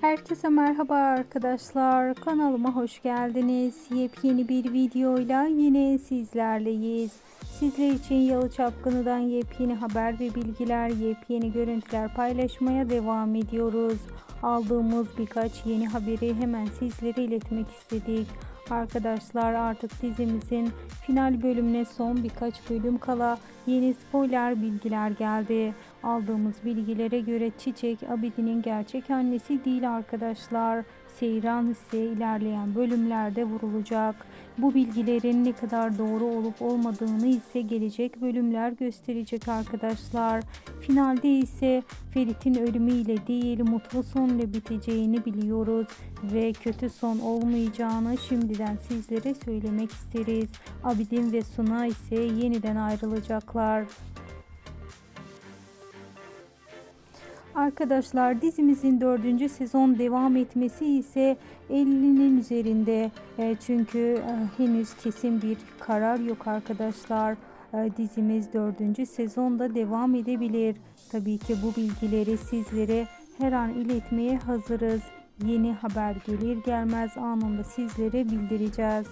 Herkese merhaba arkadaşlar. Kanalıma hoş geldiniz. Yepyeni bir videoyla yine sizlerleyiz. Sizler için Yalı Çapkını'dan yepyeni haber ve bilgiler, yepyeni görüntüler paylaşmaya devam ediyoruz. Aldığımız birkaç yeni haberi hemen sizlere iletmek istedik. Arkadaşlar artık dizimizin final bölümüne son birkaç bölüm kala yeni spoiler bilgiler geldi. Aldığımız bilgilere göre Çiçek Abidin'in gerçek annesi değil arkadaşlar. Seyran ise ilerleyen bölümlerde vurulacak. Bu bilgilerin ne kadar doğru olup olmadığını ise gelecek bölümler gösterecek arkadaşlar. Finalde ise Ferit'in ölümüyle değil mutlu sonla biteceğini biliyoruz ve kötü son olmayacağını şimdiden sizlere söylemek isteriz. Abidin ve Suna ise yeniden ayrılacaklar. Arkadaşlar dizimizin dördüncü sezon devam etmesi ise 50'nin üzerinde E, çünkü e, henüz kesin bir karar yok arkadaşlar. E, dizimiz dördüncü sezonda devam edebilir. Tabii ki bu bilgileri sizlere her an iletmeye hazırız. Yeni haber gelir gelmez anında sizlere bildireceğiz.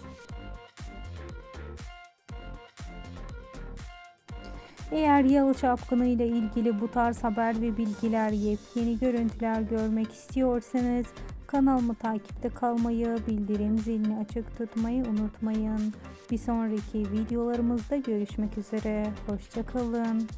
Eğer Yalı Çapkını ile ilgili bu tarz haber ve bilgiler, yepyeni görüntüler görmek istiyorsanız kanalımı takipte kalmayı, bildirim zilini açık tutmayı unutmayın. Bir sonraki videolarımızda görüşmek üzere. Hoşçakalın.